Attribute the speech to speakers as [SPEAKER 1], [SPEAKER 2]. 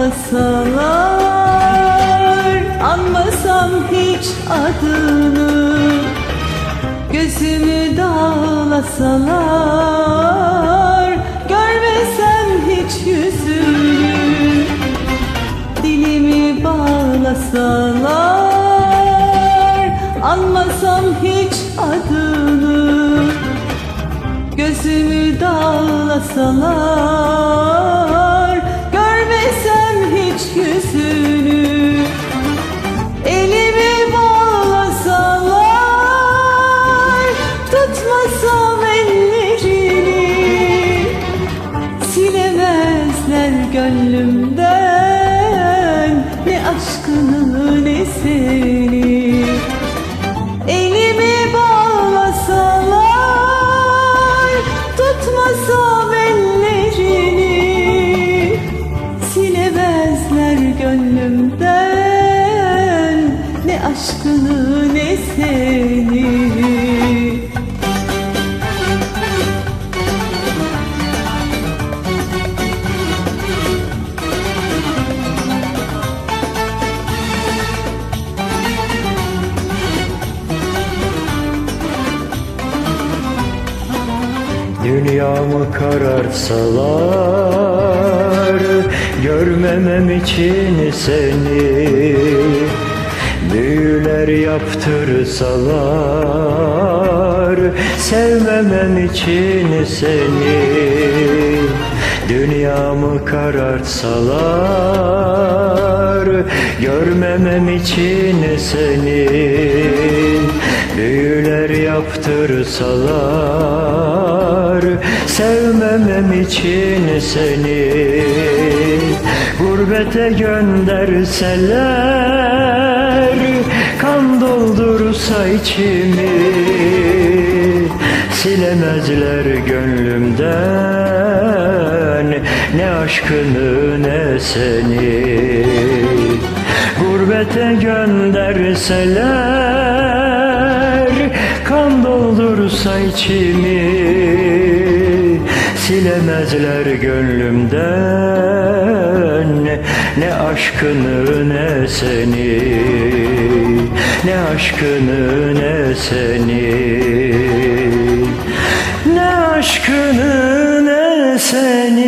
[SPEAKER 1] bağlasalar Anmasam hiç adını. Gözümü dağlasalar Görmesem hiç yüzünü. Dilimi bağlasalar Anmasam hiç adını. Gözümü dağlasalar Silemezler gönlümden Ne aşkını ne seni. Elimi bağlasalar Tutmasam ellerini. Silemezler gönlümden Ne aşkını
[SPEAKER 2] Dünyamı karartsalar Görmemem için seni. Büyüler yaptırsalar Sevmemem için seni. Dünyamı karartsalar Görmemem için seni. Büyüler yaptırsalar Sevmemem için seni Gurbete gönderseler Kan doldursa içimi Silemezler gönlümden Ne aşkını ne seni Gurbete gönderseler Kan doldursa içimi Silemezler gönlümden. Ne aşkını ne seni Ne aşkını ne seni. Ne aşkını ne seni